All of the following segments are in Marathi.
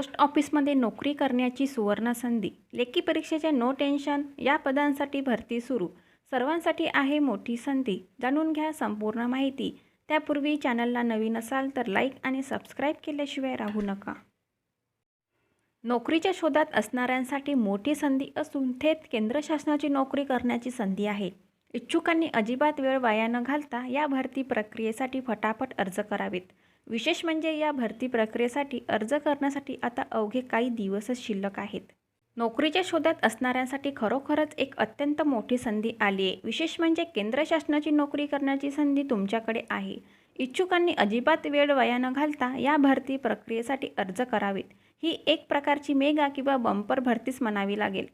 पोस्ट ऑफिसमध्ये नोकरी करण्याची सुवर्ण संधी लेखी परीक्षेचे नो टेन्शन या पदांसाठी भरती सुरू. सर्वांसाठी आहे मोठी संधी. जाणून घ्या संपूर्ण माहिती. त्यापूर्वी चॅनलला नवीन असाल तर लाईक आणि सबस्क्राईब केल्याशिवाय राहू नका. नोकरीच्या शोधात असणाऱ्यांसाठी मोठी संधी असून थेट केंद्र शासनाची नोकरी करण्याची संधी आहे. इच्छुकांनी अजिबात वेळ वाया न घालता या भरती प्रक्रियेसाठी फटाफट अर्ज करावेत. विशेष म्हणजे या भरती प्रक्रियेसाठी अर्ज करण्यासाठी आता अवघे काही दिवसच शिल्लक आहेत. नोकरीच्या शोधात असणाऱ्यांसाठी खरोखरच एक अत्यंत मोठी संधी आली आहे. विशेष म्हणजे केंद्र शासनाची नोकरी करण्याची संधी तुमच्याकडे आहे. इच्छुकांनी अजिबात वेळ वाया न घालता या भरती प्रक्रियेसाठी अर्ज करावेत. ही एक प्रकारची मेगा किंवा बंपर भरतीच म्हणावी लागेल.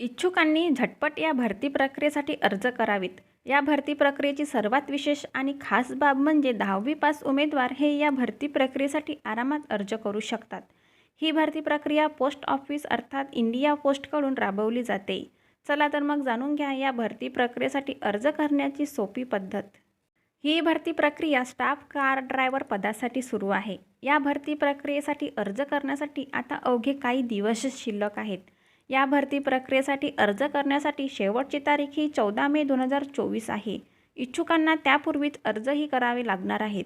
इच्छुकांनी झटपट या भरती प्रक्रियेसाठी अर्ज करावेत. या भरती प्रक्रियेची सर्वात विशेष आणि खास बाब म्हणजे दहावी पास उमेदवार हे या भरती प्रक्रियेसाठी आरामात अर्ज करू शकतात. ही भरती प्रक्रिया पोस्ट ऑफिस अर्थात इंडिया पोस्टकडून राबवली जाते. चला तर मग जाणून घ्या या भरती प्रक्रियेसाठी अर्ज करण्याची सोपी पद्धत. ही भरती प्रक्रिया स्टाफ कार ड्रायव्हर पदासाठी सुरू आहे. या भरती प्रक्रियेसाठी अर्ज करण्यासाठी आता अवघे काही दिवसच शिल्लक आहेत. या भरती प्रक्रियेसाठी अर्ज करण्यासाठी शेवटची तारीख ही चौदा मे दोन हजार चोवीस आहे. इच्छुकांना त्यापूर्वीच अर्जही करावे लागणार आहेत.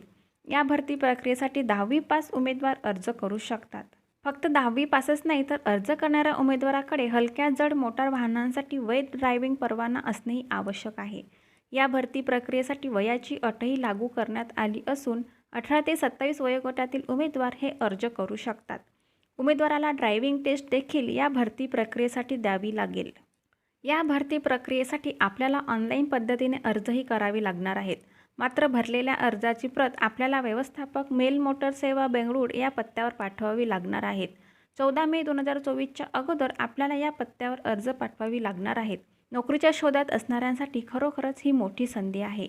या भरती प्रक्रियेसाठी दहावी पास उमेदवार अर्ज करू शकतात. फक्त दहावी पासच नाही तर अर्ज करणाऱ्या उमेदवाराकडे हलक्या जड मोटार वाहनांसाठी वैध ड्रायव्हिंग परवाना असणेही आवश्यक आहे. या भरती प्रक्रियेसाठी वयाची अटही लागू करण्यात आली असून अठरा ते सत्तावीस वयोगटातील उमेदवार हे अर्ज करू शकतात. उमेदवाराला ड्रायव्हिंग टेस्ट देखील या भरती प्रक्रियेसाठी द्यावी लागेल. या भरती प्रक्रियेसाठी आपल्याला ऑनलाईन पद्धतीने अर्जही करावे लागणार आहेत. मात्र भरलेल्या अर्जाची प्रत आपल्याला व्यवस्थापक मेल मोटर सेवा बेंगळूर या पत्त्यावर पाठवावी लागणार आहेत. चौदा मे दोन हजार चोवीसच्या अगोदर आपल्याला या पत्त्यावर अर्ज पाठवावी लागणार आहेत. नोकरीच्या शोधात असणाऱ्यांसाठी खरोखरच ही मोठी संधी आहे.